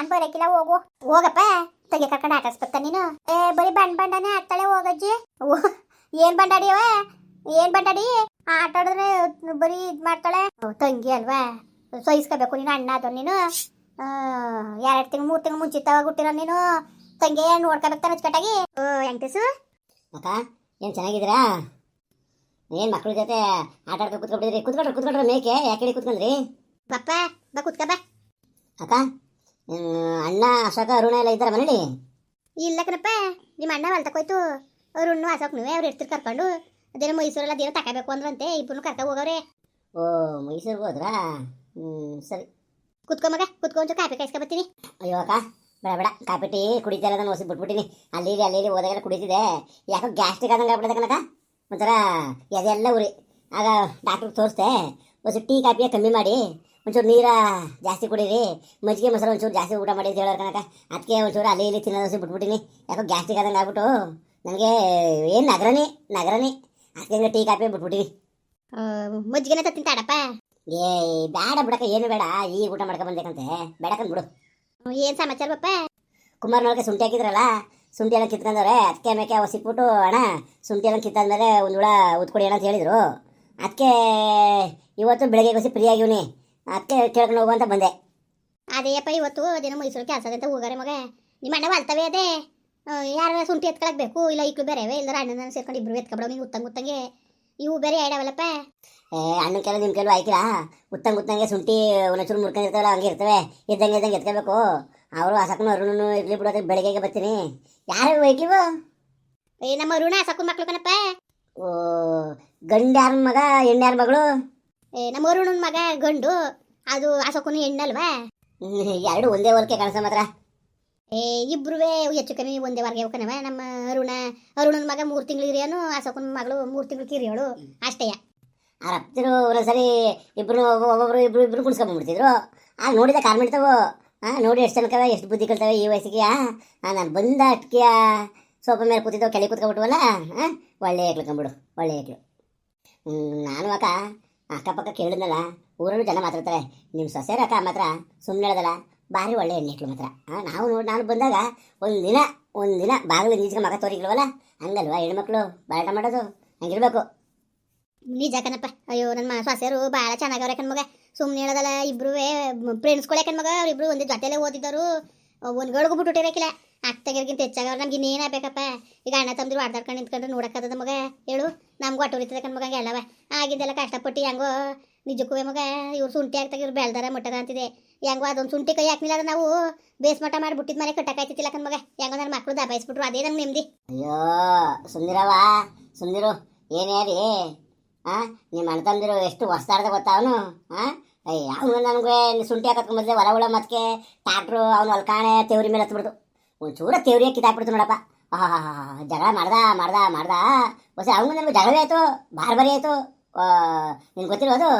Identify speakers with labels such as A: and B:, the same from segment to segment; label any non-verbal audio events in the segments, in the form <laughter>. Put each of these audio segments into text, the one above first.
A: ನಾನ್ ಬರಕಿಲ್ಲ ಹೋಗು. ಹೋಗಪ್ಪ. ತೆಗೆ ಕರ್ಕೊಂಡು ಆಟಾಡ್ಸ್ಬೇಕ ನೀನು. ಏ ಬರೀ ಬಂಡ್ ಬಂಡನೆ ಆಡ್ತಾಳೆ ಹೋಗಜ್ಜಿ. ಓ, ಏನ್ ಬಂಡಾಡಿಯವ ಏನ್ ಬಂಡಾಡಿ ಆಟ ಆಡಿದ್ರೆ ಬರೀ ಇದ್ ಮಾಡ್ತಾಳೆ. ತಂಗಿ ಅಲ್ವಾ? ಸಹಿಸ್ಕೋಬೇಕು ನೀನು ಅಣ್ಣ ಅದು ನೀನು. ಎರಡು ತಿಂಗಳು ಮೂರು ತಿಂಗಳು ಮುಂಚಿತವಾಗಿ ಹುಟ್ಟಿರೋ ನೀನು. ತಂಗಿ ನೋಡ್ಕೋಬೇಕು ಅಚ್ಚುಕಟ್ಟಾಗಿ? ಓ ಎಂಟಸು
B: ಅಕ್ಕ ಏನು ಚೆನ್ನಾಗಿದ್ದೀರಾ? ಏನು ಮಕ್ಳ ಜೊತೆ ಆಟ ಆಡ್ಕೊಂಡು ಕೂತ್ಕೊಂಡಿದ್ರಿ ಕೂತ್ಕೊಳ್ರಿ ಕೂತ್ಕೊಳ್ರಿ ಮೇಕೆ ಯಾಕೆ ಕೂತ್ಕೊಂಡ್ರಿ?
A: ಬಪ್ಪ ಬಾ ಕೂತ್ಕ ಬಾ.
B: ಅಕ್ಕ ಅಣ್ಣ ಅಶೋಕ ಅರುಣ ಎಲ್ಲ ಇದ್ದಾರೆ ಮನೇಲಿ
A: ಇಲ್ಲ ಕಣಪ್ಪ ನಿಮ್ಮ ಅಣ್ಣ ಹೊಲ್ತಕ್ಕೋಯ್ತು ಅವ್ರು ಉಣ್ಣು ಅಶೋಕ್ ನೀವೇ ಅವ್ರು ಇರ್ತೀರಿ ಕರ್ಕೊಂಡು. ಅದೇನೋ ಮೈಸೂರೆಲ್ಲ ಅದೇನೋ ತಗೋಬೇಕು ಅಂದ್ರಂತೆ ಇಬ್ಬರು ಕರ್ಕ ಹೋಗವ್ರೆ.
B: ಓ ಮೈಸೂರಿಗೆ ಹೋದ್ರಾ? ಹ್ಞೂ ಸರಿ.
A: ಕುತ್ಕೊ ಮಗ ಕುತ್ಕೊ ಒಂಚೂರು ಕಾಪಿ ಕಾಯಿಸ್ಕೊ ಬರ್ತೀನಿ.
B: ಅಯ್ಯೋ ಅಕ್ಕ ಬೇಡ ಬೇಡ. ಕಾಫಿ ಟೀ ಕುಡಿತಾರೆ ನಾನು ಹೊಸಿ ಬಿಟ್ಬಿಟ್ಟಿನಿ. ಅಲ್ಲಿ ಇಲ್ಲಿ ಅಲ್ಲಿ ಇಲ್ಲಿ ಹೋದಾಗೆಲ್ಲ ಕುಡಿತಿದೆ ಯಾಕೋ ಗ್ಯಾಸ್ಟ್ರಿಕ್ ಆದಂಗೆ ಆಗ್ಬಿಡ್ತಕ್ಕ ಒಂಥರ ಎದೆಲ್ಲ ಉರಿ. ಆಗ ಡಾಕ್ಟ್ರಿಗೆ ತೋರಿಸ್ದೆ ಹೊಸ ಟೀ ಕಾಫಿಯ ಕಮ್ಮಿ ಮಾಡಿ. ಒಂಚೂರು ನೀರ ಜಾಸ್ತಿ ಕುಡೀರಿ. ಮಜ್ಜಿಗೆ ಮೊಸರು ಒಂಚೂರು ಜಾಸ್ತಿ ಊಟ ಮಾಡಿ ಅಂತ ಹೇಳೋರು ಕಣಕ ಅದಕ್ಕೆ ಒಂಚೂರು ಅಲ್ಲಿ ಇಲ್ಲಿ ತಿನ್ನೋದು ಬಿಟ್ಬಿಟ್ಟಿನಿ. ಯಾಕೋ ಗ್ಯಾಸ್ಟಿಕ್ ಆದಂಗೆ ಆಗ್ಬಿಟ್ಟು ನನಗೆ ಏನು ನಗರನೇ ನಗರನೇ ಅದಕ್ಕೆ ಟೀ ಕಾಪಿ ಬಿಟ್ಬಿಟ್ಟಿನಿ.
A: ಮಜ್ಜಿಗೆನ ತಿಂತಾಡಪ್ಪ ತಾಡಪ್ಪ
B: ಏ ಬೇಡ ಬಿಡಕ್ಕ ಏನು ಬೇಡ. ಈ ಊಟ ಮಾಡ್ಕೊ ಬಂದೇಕಂತೆ ಬೇಡಕಂದ್ ಬಿಡು.
A: ಏನು ಸಮಾಚಾರ ಬಪ್ಪ
B: ಕುಮಾರನೊಳಗೆ ಸುಂಠಿ ಹಾಕಿದ್ರಲ್ಲ ಸುಂಠಿ ಎಲ್ಲ ಕಿತ್ಕೊಂಡವ್ರೆ ಅದಕ್ಕೆ ಮೇಕೆ ಅವ ಸಿಕ್ಬಿಟ್ಟು ಅಣ್ಣ ಸುಂಠಿ ಎಲ್ಲ ಕಿತ್ತಾದ್ಮೇಲೆ ಒಂದು ಹುಳ ಉತ್ಕೊಡಿ ಅಣ್ಣ ಅಂತ ಹೇಳಿದರು. ಅದಕ್ಕೆ ಇವತ್ತು ಬೆಳಗ್ಗೆ ಗೊಸಿ ಫ್ರೀ ಆಗಿವ್ನಿ. ಅದಕ್ಕೆ ಕೇಳ್ಕೊಂಡು ಹೋಗುವಂತ ಬಂದೆ.
A: ಅದೇಪ್ಪ ಇವತ್ತು ಅದೇನೋ ಮೈಸೂರು ಕೆಲಸ ಅಂತ ಹೋಗಾರೆ ಮಗ. ನಿಮ್ಮ ಅಣ್ಣ ಹೊಲ್ತವೆ ಅದೇ. ಯಾರು ಸುಂಟಿ ಎತ್ಕೊಳಕ್ ಬೇಕು? ಇಲ್ಲ ಇಕ್ಳು ಬೇರೆವೆ ಇಲ್ಲ ಅಣ್ಣನ ಸೇರ್ಕೊಂಡು ಇಬ್ರು ಎತ್ಕೊಬಿಡೋ ನೀವು ಉತ್ತಂಗ ಉತ್ತಂಗೆ. ಇವು ಬೇರೆ ಆಡವಲ್ಲಪ್ಪ
B: ಏ ಅಣ್ಣನ ಕೆಲವು ನಿಮ್ಮ ಕೆಲವು ಆಯ್ಕಿಲ್ಲ ಉತ್ತಂಗ ಉತ್ತಂಗೆ ಶುಂಠಿ ಒಂಚೂರು ಮುರ್ಕೊಂಡಿರ್ತಾವಲ್ಲ ಹಂಗೆ ಇರ್ತವೆ. ಇದ್ದಂಗೆ ಇದ್ದಂಗೆ ಎತ್ಕೋಬೇಕು ಅವರು ಹಸಕನು ಅರುಣನು ಇರ್ಲಿ ಬಿಡೋದಕ್ಕೆ ಬೆಳಗ್ಗೆಗೆ ಬರ್ತೀನಿ. ಯಾರು ಒಯ್ಕಿವು
A: ಏ ನಮ್ಮ ಅರುಣ ಸಾಕು ಮಕ್ಳು ಕಣಪ್ಪ.
B: ಓ ಗಂಡ ಯಾರ ಮಗ ಹೆಣ್ಣು ಯಾರ ಮಗಳು?
A: ಏ ನಮ್ಮ ಅರುಣನ ಮಗ ಗಂಡು. ಅದು ಅಸಕುನು ಹೆಣ್ಣಲ್ವಾ?
B: ಹ್ಮ್, <laughs> ಎರಡು ಒಂದೇ ಹೊಲಕ್ಕೆ ಕಳಿಸ ಮಾತ್ರ.
A: ಏ ಇಬ್ರುವೇ ಹೆಚ್ಚು ಕಮ್ಮಿ ಒಂದೇ ವರ್ಗೆ ಹೋಗ್ಕನವ ನಮ್ಮ ಅರುಣ ಅರುಣನ ಮಗ ಮೂರು ತಿಂಗಳು ಹಿರಿಯನು ಅಶೋಕನ ಮಗಳು ಮೂರು ತಿಂಗಳು ಕಿರಿಯೋಳು. ಅಷ್ಟೇಯ
B: ಆ ರಪ್ತಿರು ಒಂದೊಂದ್ಸರಿ ಇಬ್ರು ಒಬ್ಬೊಬ್ರು ಇಬ್ರು ಇಬ್ರು ಕುಣಿಸ್ಕೊಂಡ್ಬಿಡ್ತಿದ್ರು ಆಗ ನೋಡಿದ ಕಾರ್ಮಿಡ್ತಾವು ಹಾಂ ನೋಡಿ ಎಷ್ಟು ಜನಕವ ಎಷ್ಟು ಬುದ್ಧಿ ಕಲ್ತವೆ ಈ ವಯಸ್ಸಿಗೆ. ನಾನು ಬಂದ ಅಟ್ಕಿಯ ಸೋಪ ಮೇಲೆ ಕೂತಿದ್ದವು ಕೆಳಗೆ ಕೂತ್ಕೊಬಿಟ್ವಲ್ಲ ಹಾಂ ಒಳ್ಳೆ ಏಕ್ಲಕೊಂಬಿಡು ಒಳ್ಳೆ ಏಕ್ಲು ಹ್ಮ್, ನಾನು ಅಕ್ಕ ಅಕ್ಕಪಕ್ಕ ಕೇಳಿದ್ನಲ್ಲ ಊರಲ್ಲೂ ಜನ ಮಾತಾಡ್ತಾರೆ ನಿಮ್ಮ ಸೊಸೆರ ಅಕ್ಕ ಮಾತ್ರ ಸುಮ್ಮನೆ ಹೇಳ್ದಲ್ಲ, ಭಾರಿ ಒಳ್ಳೆ ಹೆಣ್ಣಿಕ್ಳು ಮಾತ್ರ. ನಾವು ನೋಡಿ, ನಾನು ಬಂದಾಗ ಒಂದು ದಿನ ಒಂದು ದಿನ ಬಾಗಿಲು ನೀಚ್ಗೆ ಮಗ ತೋರಿಗಿಲ್ವಲ್ಲ ಹಂಗಲ್ವಾ ಹೆಣ್ಮಕ್ಳು? ಬಾಳಾಟ ಮಾಡೋದು, ಹಂಗಿರ್ಬೇಕು.
A: ನಿಜ ಕಣಪ್ಪ. ಅಯ್ಯೋ ನನ್ನ ಸೊಸೆಯರು ಭಾಳ ಚೆನ್ನಾಗವ್ರೆ ಕಣ್ಮಗ ಸುಮ್ಮನೆ ಹೇಳೋದಲ್ಲ ಇಬ್ರು ಫ್ರೆಂಡ್ಸ್ಗಳೇ ಕಣ್ಮಗ ಅವ್ರಿಬ್ರು ಒಂದೇ ಜೊತೆಲೇ ಓದಿದ್ದವರು ಒಂದು ಗಳಿಗೂ ಬಿಟ್ಟುಟ್ಟಿರಕಿಲ್ಲ ಹೆಚ್ಚಾಗ ಹೆಚ್ಚಾಗವ್ರು ನಮ್ಗೆ ಇನ್ನೇನು ಬೇಕಪ್ಪ ಈಗ ಅಣ್ಣ ತಮ್ಮದಿರು ಆಡ್ದಾಡ್ಕೊಂಡು ನಿಂತ್ಕೊಂಡ್ರೆ ನೋಡಕ್ಕದ ಮಗ. ಹೇಳು, ನಮ್ಗೂ ಅಟೋರಿತದ ಕಣ್ಮಗ ಹಂಗೆ ಎಲ್ಲವ ಆಗಿದ್ದೆಲ್ಲ ಕಷ್ಟಪಟ್ಟು ಹೆಂಗೋ ನಿಜಕ್ಕೂ ಮಗ, ಇವ್ರು ಶುಂಠಿ ಆಗ್ತಾಗ ಇವ್ರು ಬೆಳ್ದಾರ ಮಟ್ಟದ ಅಂತಿದೆ. ಹೆಂಗೋ ಅದೊಂದು ಶುಂಠಿ ಕೈ ಹಾಕ್ಲಿಲ್ಲ ಅದ ನಾವು ಬೇಸ್ ಮಠ ಮಾಡಿಬಿಟ್ಟಿದ್ ಮನೆ ಕಟ್ಟಕ್ಕಾಯ್ತಿಲ್ಲ ಕಣ್ಮಗ ಹೆಂಗೋ ನನ್ನ ಮಕ್ಕಳು ದಬಾಯಿಸ್ಬಿಟ್ರು, ಅದೇ ನಂಗೆ ನೆಮ್ಮದಿ
B: ಅಯ್ಯೋ ಸುಂದಿರವ ಸುಂದಿರು, ಏನೇ ರೀ ಆ ನಿಮ್ಮ ಅಣ್ಣ ತಂದಿರು ಎಷ್ಟು ಹೊಸ್ತಾಡ್ದ ಗೊತ್ತಾ ಅವನು? ಆ ಅಯ್ಯ ಅವನು ನನಗೆ ಶುಂಠಿ ಹಾಕತ್ಕೊಂಡ್ಬಂದ್ರೆ ಹೊರ ಹುಳ ಮತ್ತೆ ಟ್ಯಾಕ್ಟ್ರು, ಅವ್ನು ಹೊಲ್ಕಾಣೆ, ತೇವ್ರಿ ಮೇಲೆ ಹತ್ಬಿಡ್ತು ಒಂಚೂರ ತೇವ್ರಿ ಕಿತ್ತಾಕ್ಬಿಡ್ತು ನೋಡಪ್ಪ. ಆಹಾ ಜಗಳ ಮಾಡ್ದ ಮಾಡ್ದ ಮಾಡ್ದ. ಹೊಸ, ಅವನು ನನಗೆ ಜಗಳವೇ ಆಯ್ತು ಬಾರ್ ಬರಿ ಆಯ್ತು ಗೊತ್ತಿಲ್ವ ಅದು?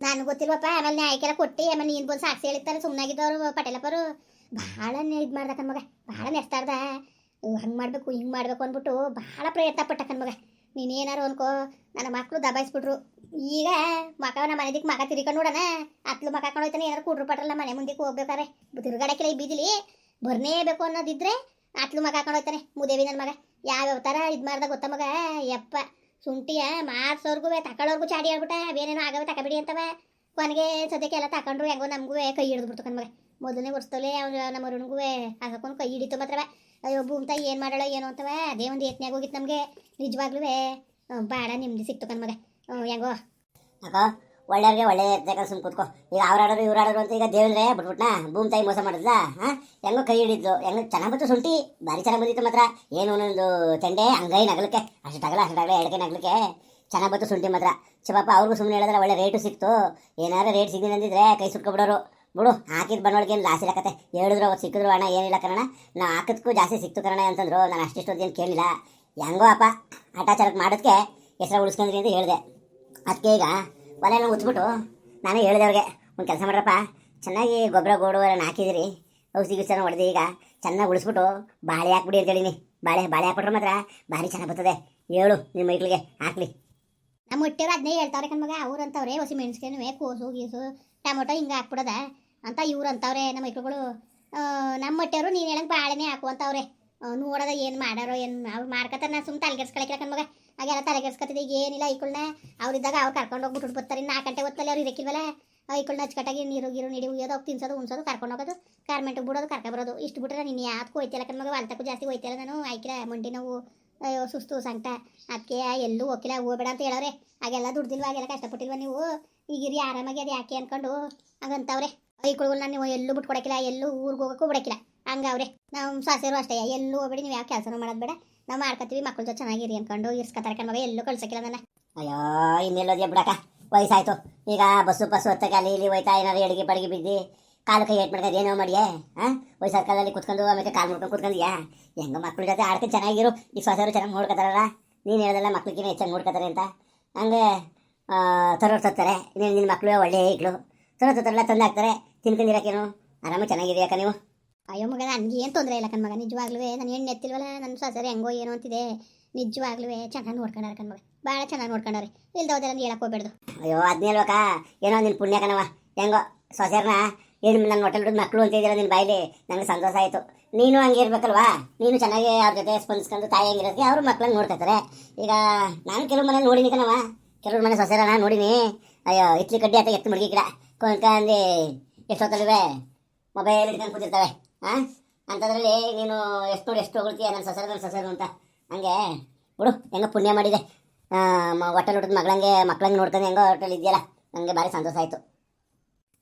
A: ನಾನು ಗೊತ್ತಿಲ್ವಪ್ಪ, ಆಮೇಲೆ ನ್ಯಾಯಕ್ಕೆಲ್ಲ ಕೊಟ್ಟಿ, ಆಮೇಲೆ ನೀನು ಬಂದು ಸಾಕ್ಷಿ ಹೇಳಿರ್ತಾರೆ ಸುಮ್ಮನಾಗಿದ್ದವರು ಪಟೇಲಪ್ಪರು ಭಾಳ ಇದ್ ಮಾಡ್ದ ಕಣ್ಮಗ ಬಹಳ ನೆಸ್ತಾಡ್ದ ಹಂಗ್ ಮಾಡಬೇಕು, ಹಿಂಗ್ ಮಾಡಬೇಕು ಅಂದ್ಬಿಟ್ಟು ಭಾಳ ಪ್ರಯತ್ನ ಪಟ್ಟ ಕಣ್ಮಗ ನೀನೇನಾರು ಅನ್ಕೋ, ನನ್ನ ಮಕ್ಕಳು ದಬಾಯಿಸ್ಬಿಟ್ರು. ಈಗ ಮಕ ನಮ್ಮ ಮನೆದಿಕ್ಕೆ ಮಗ ತಿರ್ಕೊಂಡು ನೋಡೋಣ. ಅತ್ಲು ಮಕ ಹಾಕೊಂಡು ಹೋಯ್ತಾನೆ, ಏನಾರು ಕುಡ್ರು ಪಟ್ರಲ್ಲ ಮನೆ ಮುಂದಕ್ಕೆ ಹೋಗ್ಬೇಕಾರೆ ತಿರ್ಗಾಡಕ್ಕಿಲ್ಲ ಈ ಬೀದಿಲಿ. ಬರ್ನೇಬೇಕು ಅನ್ನೋದಿದ್ರೆ ಅತ್ಲು ಮಗ ಹಾಕೊಂಡು ಹೋಯ್ತಾನೆ, ಮುದೇವಿ ನನ್ನ ಮಗ. ಯಾವ ಥರ ಇದು ಮಾಡ್ದ ಗೊತ್ತ ಮಗ? ಯಪ್ಪ. ಶುಂಠಿಯ ಮಾರ್ಸೋರ್ಗು ತಕೊಳ್ಳೋರ್ಗು ಚಾಡಿ ಹೇಳ್ಬಿಟ್ಟ ಅವೇನೇನೋ ಆಗವೆ, ತಕಬಿಡಿ ಅಂತವ. ಕೊನೆಗೆ ಸದ್ಯಕ್ಕೆ ಎಲ್ಲ ತಕೊಂಡ್ರು, ಹೆಂಗೋ ನಮಗೂ ಕೈ ಹಿಡಿದು ಬಿಡ್ತು ಕಣ್ಮಗ. ಮೊದಲನೇ ವರ್ಷದಲ್ಲೇ ಅವ್ನು ನಮ್ಮ ಅರುಣ್ಗೂ ಹಾಕೊಂಡು ಕೈ ಹಿಡಿತು ಮಾತ್ರವ. ಅಯ್ಯೋ ಭೂಮ್ತ ಏನು ಮಾಡಲ್ಲ ಏನು ಅಂತವ. ಅದೇ ಒಂದು ಯತ್ನಾಗ ಹೋಗಿತ್ತು ನಮಗೆ. ನಿಜವಾಗ್ಲೂ ಭಾಳ ನೆಮ್ಮದಿ ಸಿಕ್ತು ಕಣ್ಮಗ. ಹೆಂಗೋ.
B: ಅಕ್ಕ ಒಳ್ಳೆಯವ್ರಿಗೆ ಒಳ್ಳೆ ಇರ್ತಕ್ಕ ಸುಮ್ ಕೂತ್ಕೋ. ಈಗ ಅವ್ರಾಡೋರು ಇವ್ರಾಡೋರು ಅಂತ ಈಗ ದೇವ್ರೆ ಬಿಟ್ಬಿಟ್ನಾ? ಭೂಮಿ ತಾಯಿ ಮೋಸ ಮಾಡಿದ್ಲ? ಹಾಂ? ಹೆಂಗೋ ಕೈ ಹಿಡಿದ್ಲು. ಹೆಂಗ ಚೆನ್ನಾಗಿ ಬಂತು ಶುಂಠಿ? ಭಾರಿ ಚೆನ್ನಾಗಿ ಬಂದಿತ್ತು ಮಾತ್ರ. ಏನು ಒಂದೊಂದು ತಂಡೆ ಹಂಗೈ ನಗಲಕ್ಕೆ. ಅಷ್ಟಾಗಲ್ಲ ಅಷ್ಟಾಗಲ್ಲ ಎಡಕೆ ನಗಲಕ್ಕೆ. ಚೆನ್ನಾಗಿ ಬಂತು ಶುಂಠಿ ಮಾತ್ರ. ಚಿವಪ್ಪ ಅವ್ರಿಗೂ ಸುಮ್ಮನೆ ಹೇಳಿದ್ರೆ, ಒಳ್ಳೆ ರೇಟು ಸಿಕ್ತು. ಏನಾದ್ರು ರೇಟ್ ಸಿಗ್ಲಿಲ್ಲ ಅಂದಿದ್ರೆ ಕೈ ಸುಟ್ಕೊಬಿಡೋರು. ಬಿಡು, ಹಾಕಿದ ಬಂಡವಾಳಕ್ಕೆ ಏನು ಲಾಸ್ ಇರಕತ್ತೆ. ಹೇಳಿದ್ರು ಅವತ್ತು ಸಿಕ್ಕಿದ್ರು ಅಣ್ಣ ಏನಿಲ್ಲ ಕಣ ನಾವು ಹಾಕಿದ್ಕೂ ಜಾಸ್ತಿ ಸಿಕ್ತು ಕಣ ಅಂತಂದ್ರು. ನಾನು ಅಷ್ಟಿಷ್ಟು ಏನು ಕೇಳಿಲ್ಲ ಹೆಂಗೋ ಅಪ್ಪ ಅಟಾಚಾರಕ್ಕೆ ಮಾಡೋದಕ್ಕೆ ಹೆಸರು ಉಳಿಸ್ಕೊಂಡ್ರಿ ಅಂತ ಹೇಳಿದೆ. ಅದಕ್ಕೆ ಈಗ ಎಲ್ಲ ಉತ್ಬಿಟ್ಟು ನಾನು ಹೇಳಿದವ್ರಿಗೆ, ಒಂದು ಕೆಲಸ ಮಾಡ್ರಪ್ಪ, ಚೆನ್ನಾಗಿ ಗೊಬ್ಬರ ಗೋಡು ಎಲ್ಲ ಹಾಕಿದಿರಿ ಔಷಧಿ ಗಿಷ ಹೊಡೆದು, ಈಗ ಚೆನ್ನಾಗಿ ಉಳಿಸ್ಬಿಟ್ಟು ಬಾಳೆ ಹಾಕ್ಬಿಡಿ ಅಂತ ಹೇಳಿನಿ. ಬಾಳೆ ಬಾಳೆ ಹಾಕ್ಬಿಟ್ರೆ ಮಾತ್ರ ಭಾರಿ ಚೆನ್ನಾಗಿ ಬರ್ತದೆ. ಹೇಳು ನಿಮ್ಮ ಮೈಕ್ಳಿಗೆ, ಹಾಕ್ಲಿ.
A: ನಮ್ಮ ಹುಟ್ಟಿರೋ ಅದನ್ನೇ ಹೇಳ್ತಾವ್ರೆ ಕಣ್ಮಗ ಅವ್ರು ಅಂತವ್ರೆ ಹೊಸಿ ಮೆಣಸಿನ ಕೋಸು ಗೀಸು ಟೊಮೊಟೊ ಹಿಂಗೆ ಹಾಕ್ಬಿಡೋದ ಅಂತ ಇವ್ರು ಅಂತವ್ರೆ, ನಮ್ಮ ಮೈಕ್ಳುಗಳು. ನಮ್ಮ ಹೊಟ್ಟೆಯವರು ನೀನು ಹೇಳಂಗೆ ಬಾಳೆನೇ ಹಾಕು ಅಂತವ್ರೆ ನೋಡೋದ ಏನು ಮಾಡಾರೋ ಏನು ಅವ್ರು ಮಾಡ್ಕತ್ತಾರ ನಾ ಸುಮ್ಮನೆ ತಲೆಗೆಡ್ಸ್ಕೊಳಕ್ಕೆ ಮಗ. ಹಾಗೆಲ್ಲ ತಲೆಗೆಡ್ಸ್ಕೊತಿದ್ದೆ ಈಗ ಏನಿಲ್ಲ ಐಕುಳ್ನ ಅವ್ರಿದ್ದಾಗ ಅವ್ರು ಕರ್ಕೊಂಡು ಹೋಗಿ ಬಿಟ್ಟು ಬರ್ತಾರೆ ನಾಲ್ಕು ಗಂಟೆ ಹೊತ್ತಲ್ಲಿ ಅವ್ರು ಇರಕ್ಕಿಲ್ವಲ್ಲ ಐಕುಳ್ನ ಅಚ್ಚುಕಟ್ಟಾಗಿ ನೀರು, ಗೀರು ನೀಡಿ ಉಯ್ಯೋದು ಹೋಗಿ ತಿನ್ಸೋದು, ಉಣ್ಸೋದು, ಕರ್ಕೊಂಡು ಹೋಗೋದು ಕಾರ್ಮೆಂಟಿಗೆ ಬಿಡೋದು ಕರ್ಕೊಬರೋದು ಇಷ್ಟು ಬಿಟ್ರೆ ನೀನು ಯಾವ್ದಕ್ಕೂ ಹೋಯ್ತಿಲ್ಲ ಕಣ್ಮಗ ಹೊಲ್ತಕ್ಕೂ ಜಾಸ್ತಿ ಹೋಯ್ತಿಲ್ಲ ನಾನು. ಆಯ್ಕಿಲ್ಲ ಮಂಡಿ ನೋವು, ಅಯ್ಯೋ, ಸುಸ್ತು, ಸಂಕಟ. ಅದಕ್ಕೆ ಎಲ್ಲೂ ಹೋಗಿಲ್ಲ ಹೋಗ್ಬೇಡ ಅಂತ ಹೇಳೋರೆ ಹಾಗೆಲ್ಲ ದುಡ್ದಿಲ್ವ ಹಾಗೆಲ್ಲ ಕಷ್ಟಪಟ್ಟಿಲ್ವ ನೀವು? ಈಗಿರಿ, ಆರಾಮಾಗಿ ಅದು ಯಾಕೆ ಅನ್ಕೊಂಡು ಹಂಗಂತವ್ರೆ. ಐಕುಳುಗಳನ್ನ ನೀವು ಎಲ್ಲೂ ಬಿಟ್ಕೊಡಕ್ಕಿಲ್ಲ ಎಲ್ಲೂ ಊರಿಗೆ ಹೋಗೋಕ್ಕೂ ಬಿಡಕ್ಕಿಲ್ಲ ಹಂಗವ್ರೆ, ನಾವು ಸಾಸಿರು ಅಷ್ಟೇ ಎಲ್ಲೂ ಹೋಗ್ಬೇಡಿ, ನೀವು ಯಾವ ಕೆಲಸನೂ ಮಾಡೋದು ಬೇಡ. ನಾವು ಮಾಡ್ಕೊತೀವಿ ಮಕ್ಕಳ ಜೊತೆ ಚೆನ್ನಾಗಿರಿ ಅನ್ಕೊಂಡು ಇರ್ಸ್ಕೊತಾರೆ ಕಣ್ಮಗ ಎಲ್ಲೂ ಕಳ್ಸಕ್ಕಿಲ್ಲ ನನ್ನ
B: ಅಯ್ಯೋ ಇನ್ನೆಲ್ಲೋದೇ ಬಿಡಕ ವಯಸ್ಸಾಯ್ತು. ಈಗ ಬಸ್ಸು ಬಸ್ಸು ಹೊತ್ತ ಅಲ್ಲಿ ಇಲ್ಲಿ ಹೋಯ್ತಾ ಏನಾರು ಎಡಗಿ ಬಡಗಿ ಬಿದ್ದು, ಕಾಲು ಕೈ ಏಟ್ ಮಾಡ್ಕೊಂಡು ಏನೋ ಮಾಡಿಯೇ? ಹಾಂ ವಯಸ್ಸಾದ ಕಾಲದಲ್ಲಿ ಕುತ್ಕೊಂಡು, ಆಮೇಲೆ ಕಾಲು ಮುಟ್ಕೊಂಡು ಕುತ್ಕೊಂಡಿಯಾ ಹೆಂಗ ಮಕ್ಳ ಜೊತೆ ಆಡ್ಕೊಂಡು ಚೆನ್ನಾಗಿರು, ಈ ಸೊಸೆಯವರು ಚೆನ್ನಾಗಿ ನೋಡ್ಕೊತಾರಲ್ಲ? ನೀನು ಹೇಳ್ದಲ್ಲ ಮಕ್ಳಿಗಿನ ಹೆಚ್ಚಾಗಿ ನೋಡ್ಕೊತಾರೆ ಅಂತ. ಹಂಗೆ ತರೋರು ತರ್ತಾರೆ, ನೀನು ನಿನ್ನ ಮಕ್ಕಳು ಒಳ್ಳೆಯ ಈಗಲು ತರೋ ತರ್ತಾರಲ್ಲ ತಂದು ಹಾಕ್ತಾರೆ ತಿನ್ಕೊಂಡಿರಕ್ಕೇನು? ಆರಾಮಾಗಿ ಚೆನ್ನಾಗಿದೆಯಾಕ ನೀವು?
A: ಅಯ್ಯೋ ಮಗ, ನನಗೆ ಏನು ತೊಂದರೆ ಇಲ್ಲ ಕಣ್ಮಗ ನಿಜವಾಗ್ಲೂ ನನ್ನ ಹೆಣ್ಣು ಎತ್ತಿಲ್ವಲ್ಲ ನನ್ನ ಸೊಸೆ ಹೆಂಗೋ ಏನೋ ಅಂತಿದೆ. ನಿಜವಾಗ್ಲೂ ಚೆನ್ನಾಗಿ ನೋಡ್ಕೊಂಡಾರ ಕಣ್ಮಗ ಭಾಳ ಚೆನ್ನಾಗಿ ನೋಡ್ಕೊಂಡವ್ರೆ ಇಲ್ದೋದೆಲ್ಲ ಹೇಳಕ್ ಹೋಗ್ಬೇಡ್ದು.
B: ಅಯ್ಯೋ ಅದನ್ನೇ ಹೇಳ್ಬೇಕಾ? ಏನೋ ನಿನ್ನ ಪುಣ್ಯ ಕಣವ ಹೆಂಗೋ, ಸೊಸೆರ್ನ ಏನು ನನ್ನ ಹೊಟ್ಟೆ ಬಿಡೋದು ಮಕ್ಕಳು ಅಂತಿದ್ದೀರ ನಿನ್ನ ಬಾಯಿಲಿ? ನನಗೆ ಸಂತೋಷ ಆಯಿತು. ನೀನು ಹಂಗೆ ಇರ್ಬೇಕಲ್ವಾ? ನೀನು ಚೆನ್ನಾಗಿ ಅವ್ರ ಜೊತೆ ಸ್ಪಂದಿಸ್ಕೊಂಡು ತಾಯಿ ಹೆಂಗಿರೋದಕ್ಕೆ ಅವರು ಮಕ್ಳನ್ನ ನೋಡ್ಕೊತಾರೆ ಈಗ ನಾನು ಕೆಲವು ಮನೇಲಿ ನೋಡಿನಿ ಕಣವ ಕೆಲವ್ರ ಮನೆ ಸೊಸೆರನ ನೋಡಿನಿ. ಅಯ್ಯೋ, ಇತ್ಲಿ ಕಡ್ಡಿ ಆತ ಎತ್ತು ಮುಡುಗಿ ಗಿಡ. ಕೊಂಡ್ಕಂದು ಎಷ್ಟೊತ್ತಲ್ವೇ ಮೊಬೈಲ್ ಇಟ್ಕೊಂಡು ಕೂತಿರ್ತವೆ. ಹಾಂ ಅಂಥದ್ರಲ್ಲಿ ನೀನು ಎಷ್ಟು ನೋಡಿ ಎಷ್ಟು ಹೊಗಳ್ತೀಯ ನನ್ನ ಸಸರು ನನ್ನ ಸಸರು ಅಂತ. ಹಂಗೆ ಬಿಡು ಹೆಂಗೋ ಪುಣ್ಯ ಮಾಡಿದೆ. ಹೊಟ್ಟೆ ನೋಡಿದ ಮಗಳಂಗೆ ಮಕ್ಳಂಗೆ ನೋಡ್ಕೊಂಡು ಹೆಂಗೋ ಹೋಟೆಲ್ ಇದೆಯಲ್ಲ. ನನಗೆ ಭಾರಿ ಸಂತೋಷ ಆಯಿತು.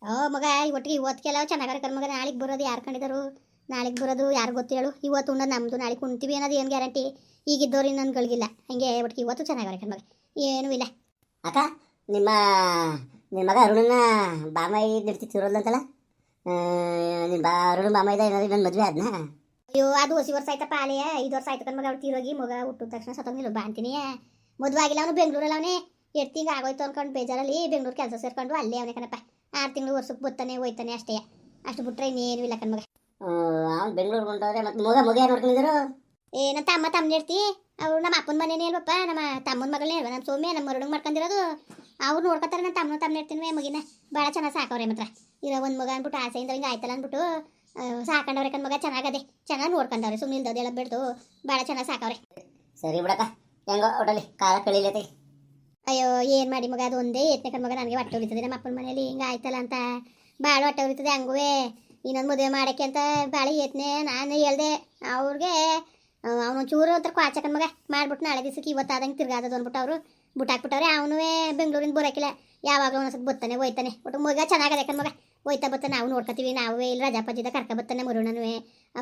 A: ಓ ಮಗ ಒಟ್ಟಿಗೆ ಇವತ್ತಿಗೆಲ್ಲ ಚೆನ್ನಾಗಾರ ಕಣ್ಮಗ ನಾಳೆಗೆ ಬರೋದು ಯಾರು ಕಂಡಿದ್ದರು ನಾಳೆಗೆ ಬರೋದು ಯಾರು ಗೊತ್ತು ಹೇಳು. ಇವತ್ತು ಉಣ್ಣೋದು ನಮ್ಮದು ನಾಳೆಗೆ ಕುಂತೀವಿ ಅನ್ನೋದು ಏನು ಗ್ಯಾರಂಟಿ? ಈಗಿದ್ದವ್ರು ಇನ್ನೊಂದುಗಳಿಗಿಲ್ಲ ಹಂಗೆ ಒಟ್ಟಿಗೆ ಇವತ್ತು ಚೆನ್ನಾಗಾರ ಕಣ್ಮಗ ಏನೂ ಇಲ್ಲ.
B: ಅಕ್ಕ ನಿಮ್ಮ ನಿಮ್ಮ ಮಗ ಅರುಣನ ಬಾಮಾಯಿ ನಿರ್ತಿತ್ತಿರೋದಂತಲ್ಲ ನಿಮ್ಮ ಬಾ ಮಾಮ ಬಾಮಾಯಿದ ಏನಾದ್ರು ಇನ್ನೊಂದು ಮದುವೆ ಆದ್ನಾ?
A: ಅಯ್ಯೋ ಅದು ಹೊಸಿ ವರ್ಷ ಆಯ್ತಪ್ಪ ಅಲೆಯ ಐದು ವರ್ಷ ಆಯ್ತು ಮಗ ಅವ್ರು ತೀರೋಗಿ ಮಗ ಹುಟ್ಟಿದ ತಕ್ಷಣ ಸತ್ತೋಗಿಲ್ಲ ಬಾ ಅಂತೀನಿ. ಮದುವೆ ಆಗಿಲ್ಲ ಅವನು ಬೆಂಗಳೂರಲ್ಲಿ ಅವನೇ. ಎರಡು ತಿಂಗಳು ಆಗೋಯ್ತು ಅನ್ಕೊಂಡು ಬೇಜಾರಲ್ಲಿ ಬೆಂಗಳೂರು ಕೆಲಸ ಸೇರ್ಕೊಂಡು ಅಲ್ಲೇ ಅವನೇ ಕಣಪ್ಪ. ಆರು ತಿಂಗಳು ವರ್ಷಕ್ಕೆ ಬರ್ತಾನೆ ಹೋಯ್ತಾನೆ ಅಷ್ಟೇ. ಅಷ್ಟು ಬಿಟ್ರೆ ಇನ್ನೇನು ಇಲ್ಲ ಕಣ್ಮಗ
B: ಅವ್ನು ಬೆಂಗಳೂರು ಹೊಂಟೋದ್ರೆ ಮತ್ತೆ ಮಗ ಮಗ ಯಾರು ನೋಡ್ಕೊಂಡಿದ್ರು?
A: ಏ ನನ್ನ ತಮ್ಮ ತಮ್ಮ ಇರ್ತಿ ಅವ್ರು ನಮ್ಮ ಅಪ್ಪನ ಮನೇನೇ ಅಲ್ವಪ್ಪ ನಮ್ಮ ತಮ್ಮನ ಮಗಳೇ ಅಲ್ವ ನಮ್ಮ ಸೌಮ್ಯ ನಮ್ಮ ಮರಡುಂಗ್ ಮಾಡ್ಕೊಂಡಿರೋದು. ಅವ್ರು ನೋಡ್ಕೊತಾರೆ ನನ್ನ ತಮ್ಮನ ತಮ್ಮ ಇರ್ತೀನಿ ಮಗಿನ. ಭಾಳ ಚೆನ್ನಾಗಿ ಸಾಕವ್ರೆ ಮಾತ್ರ. ಇರೋ ಒಂದು ಮಗ ಅಂದ್ಬಿಟ್ಟು ಆಸೆಯಿಂದ ಹಿಂಗೆ ಆಯ್ತಲ್ಲ ಅಂದ್ಬಿಟ್ಟು ಸಾಕಂಡವ್ರೆ ಕಣ್ ಮಗ ಚೆನ್ನಾಗದೆ ಚೆನ್ನಾಗಿ ನೋಡ್ಕೊಂಡವ್ರೆ ಸುಮ್ಮನೆ ಇಲ್ದೋದೆಲ್ಲ ಬಿಡ್ದು ಭಾಳ ಚೆನ್ನಾಗಿ ಸಾಕವ್ರೆ.
B: ಸರಿ ಬಿಡಕ್ಕ ಹೆಂಗೋ ಒಟ್ಟಲ್ಲಿ ಕಾಲ ಕಳಿಲತಿ.
A: ಅಯ್ಯೋ ಏನು ಮಾಡಿ ಮಗ ಅದು ಒಂದೇ ಎತ್ತನೇ ಕಣ್ ಮಗ ನನಗೆ ಹೊಟ್ಟೆ ಉಳಿತದೆ ನಮ್ಮ ಅಪ್ಪನ ಮನೇಲಿ ಹಿಂಗೆ ಆಯ್ತಲ್ಲ ಅಂತ. ಭಾಳ ಹೊಟ್ಟೆ ಉಳಿತದೆ ಹಂಗುವೆ ಇನ್ನೊಂದು ಮದುವೆ ಮಾಡೋಕ್ಕೆ ಅಂತ ಭಾಳ ಎತ್ತನೆ ನಾನು ಹೇಳ್ದೆ ಅವ್ರಿಗೆ ಅವನು ಚೂರು ಹತ್ರ ಕ್ವಾಚಕನ್ ಮಗ ಮಾಡ್ಬಿಟ್ಟು ನಾಳೆ ದಿವಸಕ್ಕೆ ಇವತ್ತಾದಂಗೆ ತಿರ್ಗಾದದು ಅಂದ್ಬಿಟ್ಟು ಅವರು ಬುಟ್ಟಾಕ್ಬಿಟ್ಟವ್ರೆ ಅವನು ಬೆಂಗಳೂರಿಂದ ಬರೋಕಿಲ್ಲ. ಯಾವಾಗಲೂ ಒಂದೊಂದ್ಸತಿ ಬರ್ತಾನೆ ಹೋಯ್ತಾನೆ ಒಟ್ಟು ಮಗ ಚೆನ್ನಾಗದೆ ಯಾಕಂದ್ರೆ ಮಗ. ಹೋಯ್ತಾ ಬತ್ತ ನಾವು ನೋಡ್ಕೊತೀವಿ. ನಾವೇ ಇಲ್ಲಿ ರಜಾ ಪಜ್ಜಿದ ಕರ್ಕ ಬರ್ತಾನೆ ಮರುಣನು.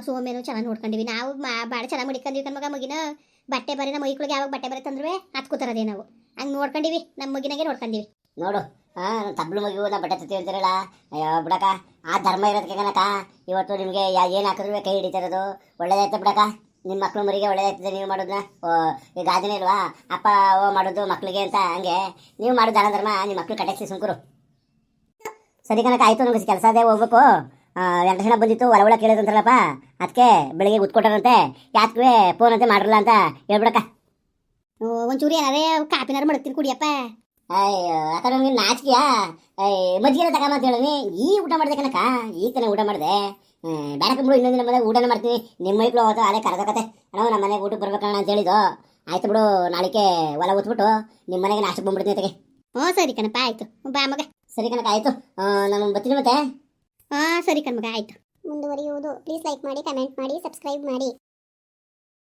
A: ಸೋಮೇನು ಚೆನ್ನಾಗಿ ನೋಡ್ಕೊಂಡಿವಿ. ನಾವು ಭಾಳ ಚೆನ್ನಾಗಿ ಮಡಿಕೊಂಡಿವಿ ಕಣ್ ಮಗ ಮಗಿನ. ಬಟ್ಟೆ ಬರೀ ನಮ್ಮ ಮೈಕ್ಳಿಗೆ ಯಾವಾಗ ಬಟ್ಟೆ ಬರೀ ತಂದ್ರೆ ಹತ್ಕೋತಾರದೇ ನಾವು. ಹಂಗೆ ನೋಡ್ಕೊಂಡಿವಿ. ನಮ್ಮ ಮಗಿನಾಗೆ ನೋಡ್ಕೊಂಡಿವಿ.
B: ನೋಡು ಹಾಂ ತಬ್ಲು ಮಗಿವು ನಾ ಬಟ್ಟೆ ತತ್ತೀವಿ ಅಂತೀರಲ್ಲ? ಅಯ್ಯೋ ಬಿಡಕ ಆ ಧರ್ಮ ಇರೋದಕ್ಕೆ ಇವತ್ತು ನಿಮಗೆ ಏನು ಹಾಕಿದ್ರು ಕೈ ಹಿಡಿತಿರೋದು ಒಳ್ಳೇದಾಯ್ತು ಬಿಡಕ್ಕ? ನಿಮ್ಮ ಮಕ್ಳು ಮರಿಗೆ ಒಳ್ಳೇದಾಯ್ತದೆ ನೀವು ಮಾಡೋದನ್ನ ಓ ಈಗ ಗಾದಿನೇ ಇಲ್ವಾ? ಅಪ್ಪ ಓ ಮಾಡೋದು ಮಕ್ಳಿಗೆ ಅಂತ ಹಂಗೆ. ನೀವು ಮಾಡೋದು ದಾನ ಧರ್ಮ ನಿಮ್ಮ ಮಕ್ಳು ಕಟಕ್ಸಿ ಸುಂಕರು ಸರಿ ಕನಕ ಆಯಿತು ನನಗೆ ಕೆಲಸ ಅದೇ ಹೋಗ್ಬೇಕು. ಜನ ಬಂದಿತ್ತು ಒಳ ಒಳ ಕೇಳಿದಂತಲ್ಲಪ್ಪ ಅದಕ್ಕೆ ಬೆಳಿಗ್ಗೆ ಉತ್ಕೊಟ್ಟಾರಂತೆ. ಯಾಕೆ ಫೋನ್ ಅಂತ ಮಾಡಿರಲ್ಲ ಅಂತ ಹೇಳ್ಬಿಡಕ್ಕ.
A: ಒಂಚೂರು ಏನಾರೇ ಕಾಪಿನಾರು ಮಾಡ್ತೀನಿ ಕುಡಿಯಪ್ಪ.
B: ಅಯ್ಯೋ ಅಕ್ಕ ನಮ್ಗೆ ನಾಚಿಕೆಯಾ? ಮಜ್ಜಿಗೆ ತಗೊಂಬಂತ ಹೇಳಿ ಈ ಊಟ ಮಾಡಿದೆ ಕನಕ ಈ ತಾನೇ ಊಟ ಮಾಡಿದೆ. ಬೇಡ ಬಿಡು ಇನ್ನೊಂದು ನಮ್ಮ ಮನೆಗೆ ಊಟನ ಮಾಡ್ತೀನಿ. ನಿಮ್ಮ ಮೈಕ್ಳು ಅವತ್ತು ಅಲ್ಲೇ ಕರೆದಕತ್ತೆ ಅಣ್ಣ ನಮ್ಮ ಮನೆಗೆ ಊಟಕ್ಕೆ ಬರ್ಬೇಕಣ್ಣ ಅಂತ ಹೇಳಿದ್ದು. ಆಯ್ತು ಬಿಡು ನಾಳಿಕೆ ಹೊಲ ಊತ್ಬಿಟ್ಟು ನಿಮ್ಮ ಮನೆಗೆ ನಾಷ್ಟಕ್ಕೆ ಬಂದ್ಬಿಡ್ತೀನಿ ತೆಗೆ
A: ಹ್ಞೂ ಸರಿ ಕಣಪ್ಪ ಆಯಿತು. ಬಾ ಮಗ.
B: ಸರಿ ಕನಕ ಆಯ್ತು. ನಾನು ಬರ್ತೀನಿ ಮತ್ತೆ.
A: ಹಾಂ ಸರಿ ಕಣ್ಮಗ ಆಯಿತು.
C: ಮುಂದುವರಿಯುವುದು. ಪ್ಲೀಸ್ ಲೈಕ್ ಮಾಡಿ ಕಮೆಂಟ್ ಮಾಡಿ ಸಬ್ಸ್ಕ್ರೈಬ್ ಮಾಡಿ.